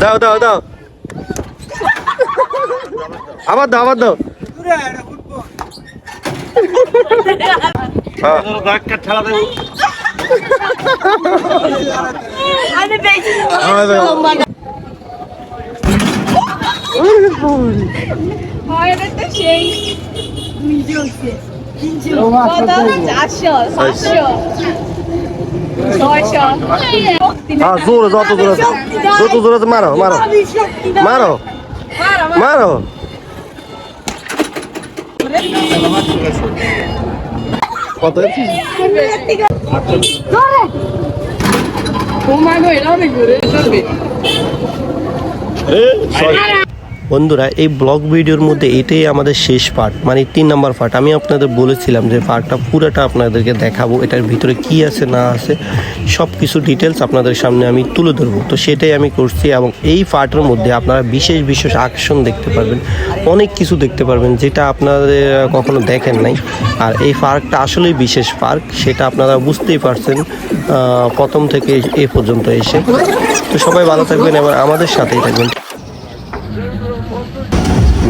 দাও দাও দাও। আবার দাও আবার দাও। হ্যাঁ। সেই নিজে হ্যাঁ জোরে যত জোরে। যত জোরে মারো। মারো মারো। মারো কত বন্ধুরা, এই ব্লগ ভিডিওর মধ্যে এটাই আমাদের শেষ পার্ট মানে তিন নম্বর পার্ট আমি আপনাদের বলেছিলাম যে পার্টটা পুরোটা আপনাদেরকে দেখাবো, এটার ভিতরে কি আছে, না আছে সব কিছু ডিটেলস আপনাদের সামনে আমি তুলে ধরবো। তো সেটাই আমি করছি এবং এই পার্টের মধ্যে আপনারা বিশেষ বিশেষ আকর্ষণ দেখতে পারবেন, অনেক কিছু দেখতে পারবেন যেটা আপনাদের কখনো দেখেন নাই। আর এই পার্কটা আসলেই বিশেষ পার্ক সেটা আপনারা বুঝতেই পারছেন প্রথম থেকে এ পর্যন্ত এসে। তো সবাই ভালো থাকবেন এবং আমাদের সাথেই থাকবেন।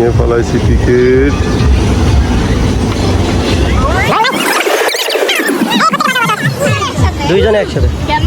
নিয়ে ফেলাইছি টিকিট। দুইজনে একসাথে। কেন?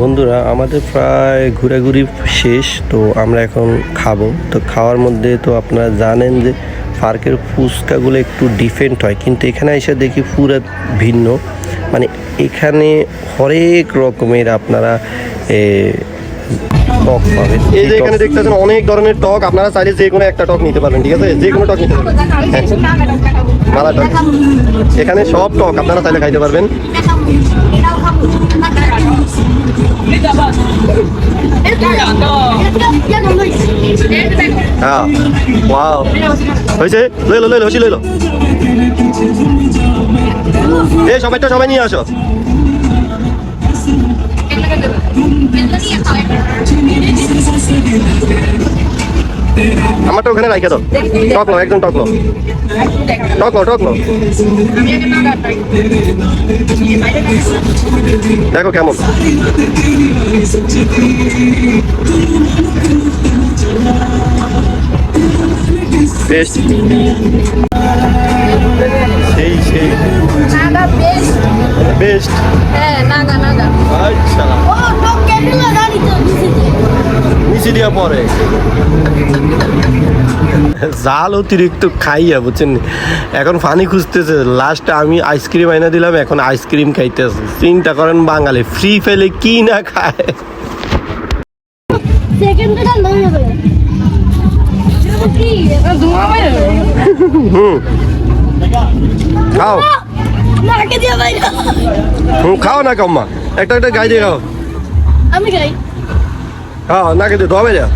বন্ধুরা আমাদের প্রায় ঘোরাঘুরি শেষ তো আমরা এখন খাব। তো খাওয়ার মধ্যে তো আপনারা জানেন যে পার্কের ফুচকাগুলো একটু ডিফারেন্ট হয় কিন্তু এখানে এসে দেখি পুরো ভিন্ন। মানে এখানে হরেক রকমের আপনারা এ, টক পাবেন। এই যে এখানে দেখতেছেন অনেক ধরনের টক আপনারা চাইলে যে কোনো একটা টক নিতে পারবেন ঠিক আছে? যে কোনো টক নিতে পারবেন। হ্যাঁ। মালা টক এখানে সব টক আপনারা চাইলে খাইতে পারবেন। হ্যাঁ ওয়াও। হয়েছে? সবাইটা সবাই নিয়ে আসো। আমারটা ওখানে রাইখে দাও। টকলো একদম টকলো টকলো টকলো দেখো কেমন। বেশ। সেই সেই। নাগা বেশ। বেস্ট হ্যাঁ নাগা নাগা। আচ্ছা। ও টক কেটে গাড়ি তো দিছিতে নিচে দিয়া পরে। জাল অতিরিক্ত খাইয়া বুঝছেন? এখন ফানি খুঁজতেছে লাস্টে আমি আইসক্রিম আইনা দিলাম এখন আইসক্রিম খাইতেছে। চিন্তা করেন বাঙালি ফ্রি ফেলে কি না খায়? সেকেন্ডে হুম খাও। হুম খাও না কম্মা। একটা একটা গাই দিয়ে খাও। আমি গাই খাও নাকে দিয়ে ধোয়া বেরিয়া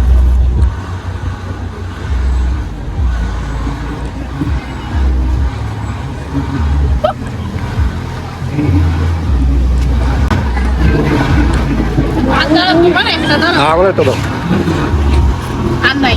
হ্যাঁ আমার একটা দাও। আর নাই।